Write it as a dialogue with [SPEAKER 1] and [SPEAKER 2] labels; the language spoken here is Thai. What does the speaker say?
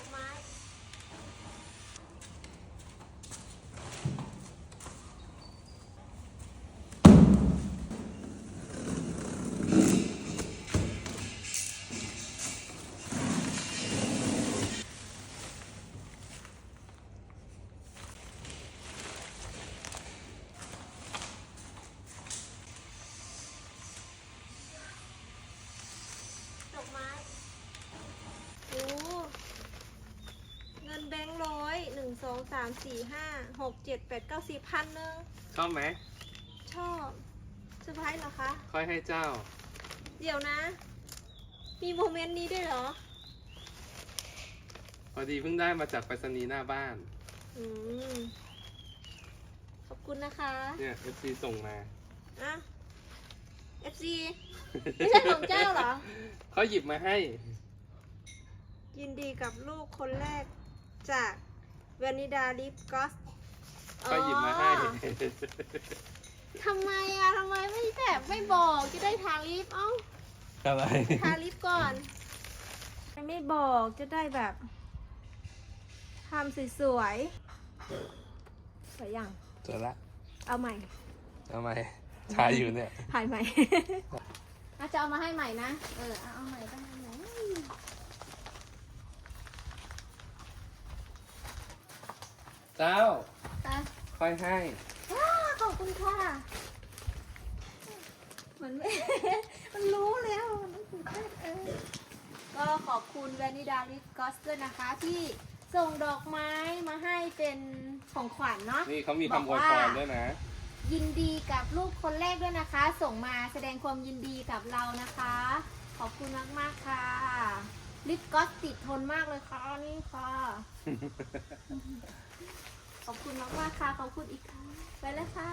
[SPEAKER 1] อกไม้ ดอกไม้ โอ้ เงินแบงค์ร้อยหนึ่ง สองสามสี่ห้าหกเจ็ดแปดเก้าสิบพันหนึ่ง
[SPEAKER 2] ชอบไหม
[SPEAKER 1] ชอบเซอร์ไพรส์เหรอคะ
[SPEAKER 2] ค่อยให้เจ้า
[SPEAKER 1] เดี๋ยวนะ มีโมเมนต์นี้ด้วยเหรอ
[SPEAKER 2] พอดีเพิ่งได้มาจากไปรษณีย์หน้าบ้าน
[SPEAKER 1] อืม ขอบคุณนะคะ
[SPEAKER 2] เนี่ย FC ส่งมา
[SPEAKER 1] อะ FC ไม่ใช่ของเจ้าเหรอ
[SPEAKER 2] เขาหยิบมาให้
[SPEAKER 1] ยินดีกับลูกคนแรกจาก วานิดาลิปกอส
[SPEAKER 2] เขาหยิบมาให้
[SPEAKER 1] ทำไมอะทำไมไม่แบบไม่บอกจะได้ทาลิปเอ้า
[SPEAKER 2] อะไร
[SPEAKER 1] ทาลิปก่อนไม่บอกจะได้แบบทำสวยๆสวยยัง
[SPEAKER 2] เจอละ
[SPEAKER 1] เอาใหม่
[SPEAKER 2] ทำไมชายอยู่เนี่ย
[SPEAKER 1] ถ่ายใหม่ อาจะเอามาให้ใหม่นะ เออเอาเอาใหม่ต้องเอาใหม่
[SPEAKER 2] เจ้า
[SPEAKER 1] ตา
[SPEAKER 2] ค่อยให้
[SPEAKER 1] ว้าขอบคุณค่ะมันไม่มันรู้แล้วมันรู้สึกเออก็ขอบคุณแวนิดาลิปกอสด้วยนะคะ ที่ส่งดอกไม้มาให้เป็นของขวัญเนาะ
[SPEAKER 2] นี่เขามี
[SPEAKER 1] บอก
[SPEAKER 2] คำอวย
[SPEAKER 1] ว่า
[SPEAKER 2] พรด้วยนะ
[SPEAKER 1] ยินดีกับลูกคนแรกด้วยนะคะ ส่งมาแสดงความยินดีกับเรานะคะ ขอบคุณมากมากๆค่ะ ลิปกอสติดทนมากเลยค่ะนี่ค่ะ ขอบคุณมากมากๆค่ะ ขอบคุณอีกครั้งไปแล้วค่ะ